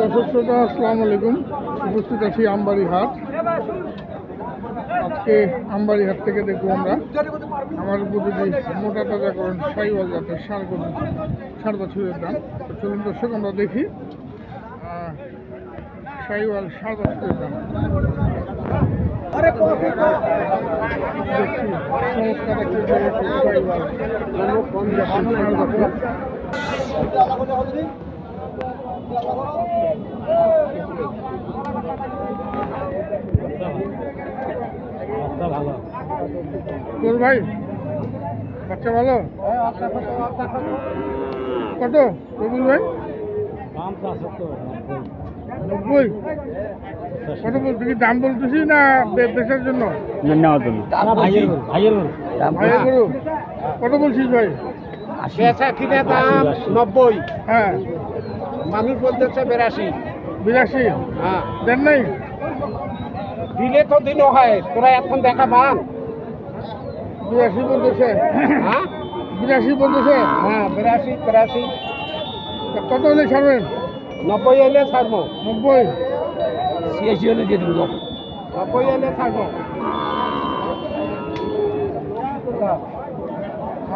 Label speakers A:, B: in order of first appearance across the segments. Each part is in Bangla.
A: দর্শক শ্রোতা, আসসালামু আলাইকুম। উপস্থিত আছি আমবাড়ি হাট আজকে আমবাড়ি হাট থেকে দেখব আমরা আমার উপযোগী মোটা তাজা করেন সাইওয়াল জাতের সার গরু সার বছরের দাম। চলুন দর্শক, আমরা দেখি সাইওয়াল সার বছরের দাম। চমৎকার ভাই বাচ্চা ভালো? কত? ভাই? নব্বই? কত বলছি কি দাম বলতেছি না বেচার জন্য? কত বলছিস ভাই?
B: বেচা কিনে দাম নব্বই।
A: হ্যাঁ।
B: মানুষ বলতেছে বেরাশি।
A: বিরাশি?
B: হ্যাঁ।
A: দেন নাই?
B: দিলে তো দিনও হয় তোরা এখন দেখা পান।
A: বিরাশি বলতেছে।
B: হ্যাঁ?
A: বিরাশি বলতেছে?
B: হ্যাঁ বিরাশি তেরাশি।
A: কত হলে ছাড়বেন?
B: নব্বই এলে ছাড়বো।
A: নব্বই?
B: ছিয়াশি হলে দিয়ে দেবো নব্বই এলে ছাড়বো।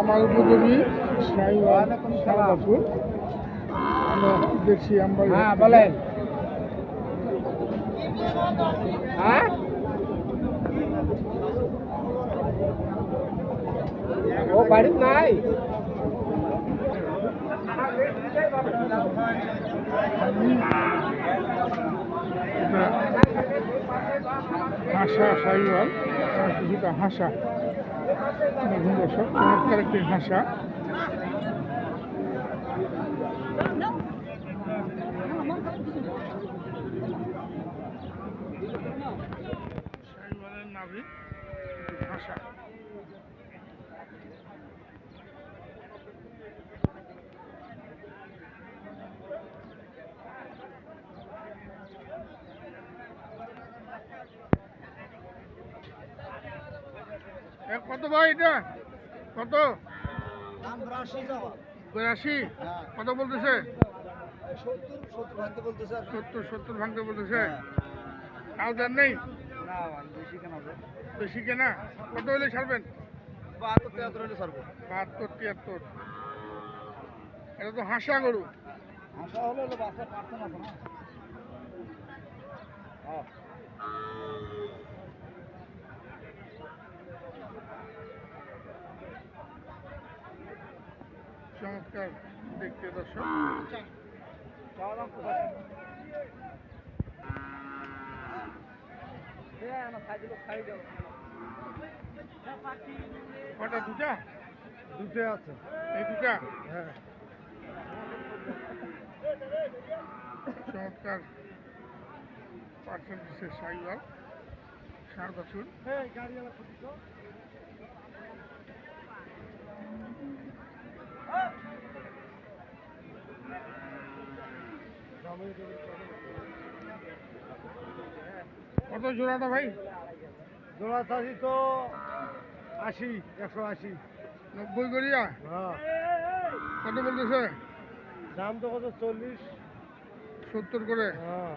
A: আমার উপযোগী আমরা দেখছি আমরা
B: হ্যাঁ বলেন। হ্যাঁ? ও বাড়ির নাই?
A: হাসা সাইওয়াল কিছুটা হাসা। দর্শক চমৎকার একটি হাসা। হাসা এ কত ভাই এটা? কত? বিরাশি? কত বলতেছে? সত্তর সত্তর ভাঙতে বলতেছে। তাও দেন নেই? বেশি কেনা কত হলে ছাড়বেন? বাহাত্তর তিয়াত্তর এটা তো হাসা গরু। চমৎকার দেখতে দর্শক। কটা দুটা?
B: দুটো আছে।
A: এই দুটা?
B: হ্যাঁ।
A: চমৎকার। পার্সেন্টেজের সাইবার ষাট বছর। কত জোড়াটা ভাই?
B: জোড়া চাষি তো আশি একশো আশি।
A: নব্বই করিয়া?
B: হ্যাঁ।
A: কত বলতেছে?
B: দাম তো কত? চল্লিশ।
A: সত্তর করে?
B: হ্যাঁ।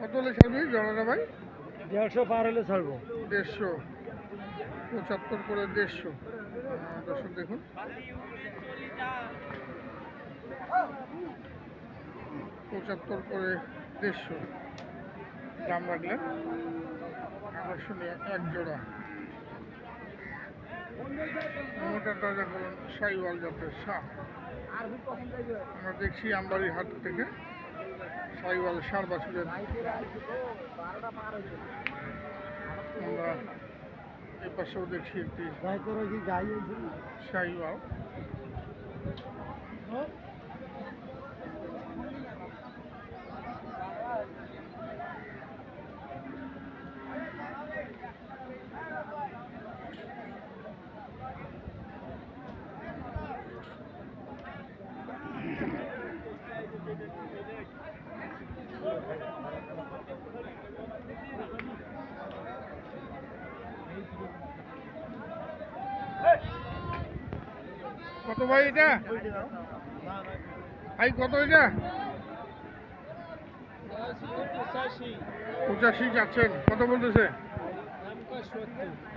A: কত হলে ছাড়বি জোড়াটা ভাই?
B: দেড়শো পার হলে ছাড়বো।
A: দেড়শো। পঁচাত্তর করে দেড়শো। দর্শক দেখুন। পঁচাত্তর করে দেড়শো। দাম রাখলেন আকর্ষণীয় এক জোড়া। সাইওয়াল আমরা দেখছি আমবাড়ি হাট থেকে সাইওয়াল সার বাছুরের। আমরা এ পাশেও দেখছি একটি
B: যাই
A: কত ভাই এটা? ভাই, কত এটা? পঁচাশি যাচ্ছেন। কত বলতেছে?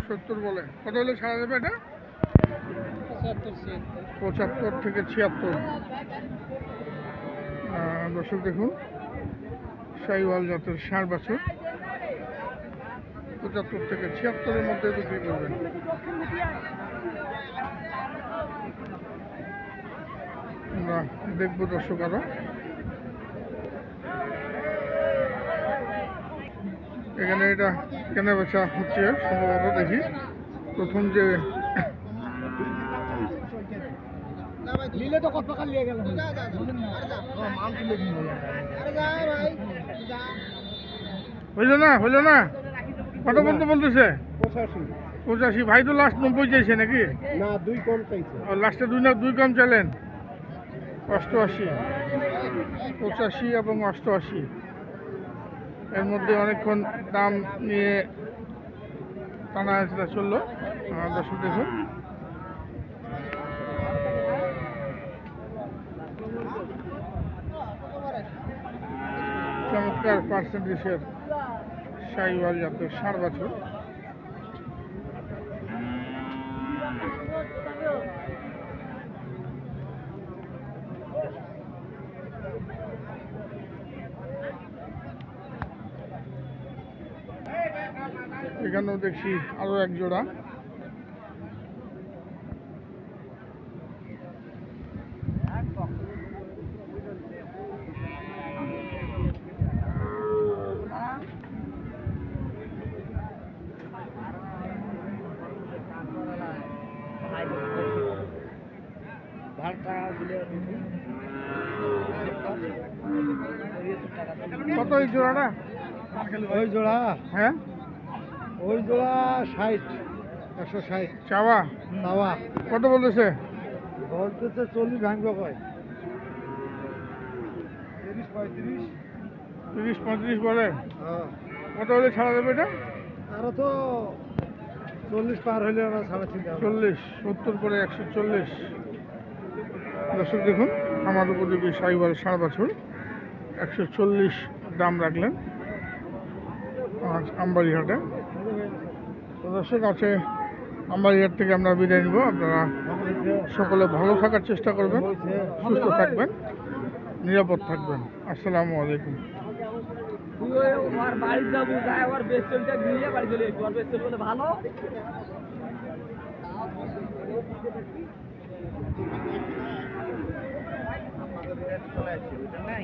A: সত্তর বলে। কত হলে ছাড়া দেবে এটা? পঁচাত্তর থেকে ছিয়াত্তর। দর্শক দেখুন, সাইওয়াল জাতের ষাট বছর। পঁচাত্তর থেকে ছিয়াত্তরের মধ্যে বিক্রি করবেন। আমরা দেখব দর্শক আরও। এখানে এটা কেনা বেচা হচ্ছে, সম্ভবত দেখি। প্রথম যে
B: নিলে তো কত টাকা নিয়ে গেল।
A: হইল না হইল না? কত বলতে বলতেছে?
B: পঁচাশি।
A: পঁচাশি। ভাই তো লাস্ট নব্বই চাইছে নাকি?
B: না দুই কম চাইছে।
A: লাস্টে দুই না দুই কম চাইলেন। অষ্টআশি। পঁচাশি এবং অষ্টআশি। এর মধ্যে অনেকক্ষণ দাম নিয়ে টানা চলল। দর্শক দেখুন। চমৎকার পার্সেন্টেজের সাইওয়াল জাতের ষাট বছর। এখানেও দেখছি আরও এক জোড়া। কত এই জোড়াটা
B: ওই জোড়া?
A: হ্যাঁ?
B: ওই জোড়া ষাট একশো ষাট।
A: চাওয়া?
B: নাওয়া
A: কত বলতেছে?
B: বলতেছে চল্লিশ ভাঙবে কয়? তিরিশ পঁয়ত্রিশ।
A: তিরিশ পঁয়ত্রিশ বলে?
B: হ্যাঁ।
A: কত হলে ছাড়া দেবে এটা?
B: আরও তো চল্লিশ পার হইলে ওরা সাড়ে চিন্তা
A: চল্লিশ সত্তর করে একশো চল্লিশ। দর্শক দেখুন আমার উপযোগী সাইবার সাড়ে বছর একশো চল্লিশ দাম রাখলেন আজ আমবাড়িহাটে। তো দর্শক আছে আমবাড়িহাট থেকে আমরা বিদায় নিব। আপনারা সকলে ভালো থাকার চেষ্টা করবেন, সুস্থ থাকবেন, নিরাপদ থাকবেন। আসসালামু আলাইকুম।
C: চলে ভালো
B: নাই।